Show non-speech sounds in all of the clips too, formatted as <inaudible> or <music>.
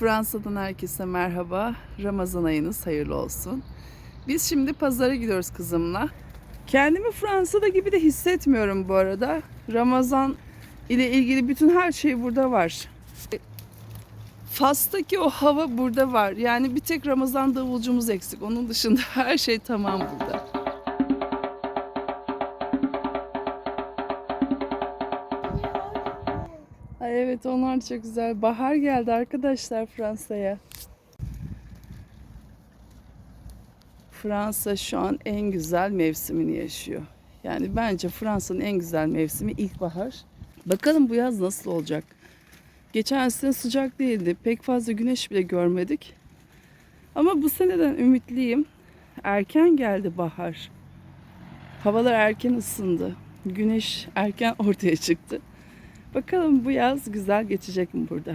Fransa'dan herkese merhaba. Ramazan ayınız hayırlı olsun. Biz şimdi pazara gidiyoruz kızımla. Kendimi Fransa'da gibi de hissetmiyorum bu arada. Ramazan ile ilgili bütün her şey burada var. Fas'taki o hava burada var. Yani bir tek Ramazan davulcumuz eksik. Onun dışında <laughs> her şey tamam burada. Evet onlar çok güzel. Bahar geldi arkadaşlar Fransa'ya. Fransa şu an en güzel mevsimini yaşıyor. Yani bence Fransa'nın en güzel mevsimi ilkbahar. Bakalım bu yaz nasıl olacak? Geçen sene sıcak değildi. Pek fazla güneş bile görmedik. Ama bu seneden ümitliyim. Erken geldi bahar. Havalar erken ısındı. Güneş erken <laughs> ortaya çıktı. Bakalım bu yaz güzel geçecek mi burada?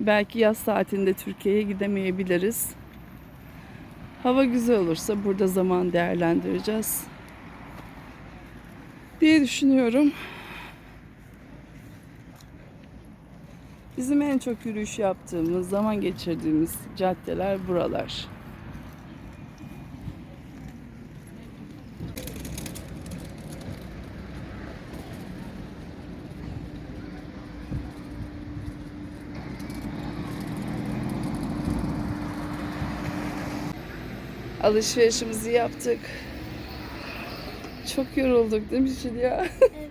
Belki yaz saatinde Türkiye'ye gidemeyebiliriz. Hava güzel olursa burada zaman değerlendireceğiz. Diye düşünüyorum. Bizim en çok yürüyüş yaptığımız, zaman geçirdiğimiz caddeler buralar. Alışverişimizi yaptık. Çok yorulduk değil mi Hülya? <laughs> Evet.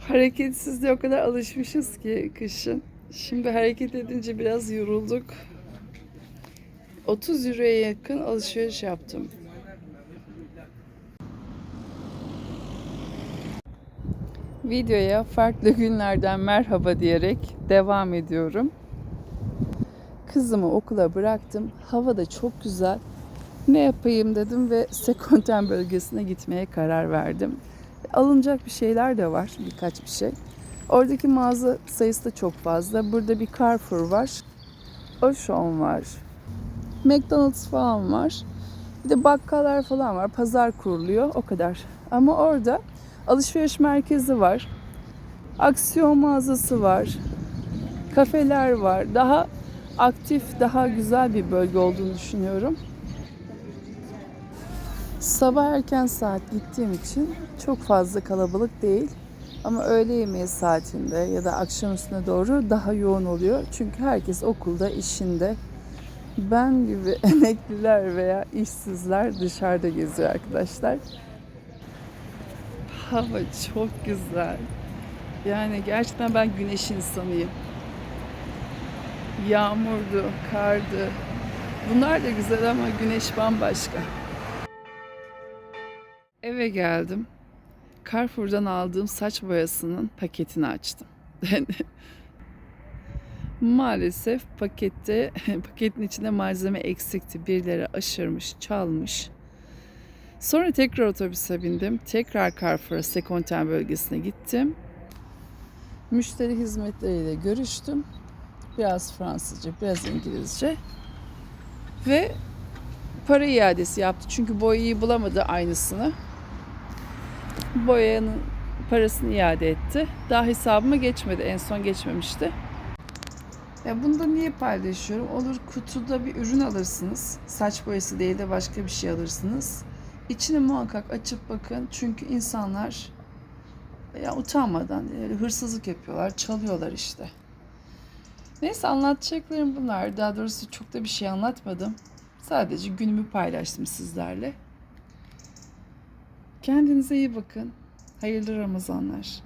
Hareketsizliğe o kadar alışmışız ki kışın. Şimdi hareket edince biraz yorulduk. 30 euroya yakın alışveriş yaptım. Videoya farklı günlerden merhaba diyerek devam ediyorum. Kızımı okula bıraktım. Hava da çok güzel. Ne yapayım dedim ve Sekonten bölgesine gitmeye karar verdim. Alınacak bir şeyler de var, birkaç bir şey. Oradaki mağaza sayısı da çok fazla. Burada bir Carrefour var. Auchan var. McDonald's falan var. Bir de bakkallar falan var. Pazar kuruluyor. O kadar. Ama orada alışveriş merkezi var. Aksiyon mağazası var. Kafeler var. Daha aktif, daha güzel bir bölge olduğunu düşünüyorum. Sabah erken saat gittiğim için çok fazla kalabalık değil. Ama öğle yemeği saatinde ya da akşam üstüne doğru daha yoğun oluyor. Çünkü herkes okulda, işinde. Ben gibi <laughs> emekliler veya işsizler dışarıda geziyor arkadaşlar. Hava çok güzel. Yani gerçekten ben güneş insanıyım. Yağmurdu, kardı. Bunlar da güzel ama güneş bambaşka. Eve geldim. Carrefour'dan aldığım saç boyasının paketini açtım. <laughs> Maalesef pakette <laughs> paketin içinde malzeme eksikti. Birileri aşırmış, çalmış. Sonra tekrar otobüse bindim. Tekrar Carrefour'a Sekonten bölgesine gittim. Müşteri hizmetleriyle görüştüm. Biraz Fransızca, biraz İngilizce. Ve para iadesi yaptı. Çünkü boyayı bulamadı aynısını. Boyanın parasını iade etti. Daha hesabıma geçmedi. En son geçmemişti. Ya bunu da niye paylaşıyorum? Olur kutuda bir ürün alırsınız. Saç boyası değil de başka bir şey alırsınız. İçini muhakkak açıp bakın. Çünkü insanlar ya utanmadan öyle hırsızlık yapıyorlar, çalıyorlar işte. Neyse anlatacaklarım bunlar. Daha doğrusu çok da bir şey anlatmadım. Sadece günümü paylaştım sizlerle. Kendinize iyi bakın. Hayırlı Ramazanlar.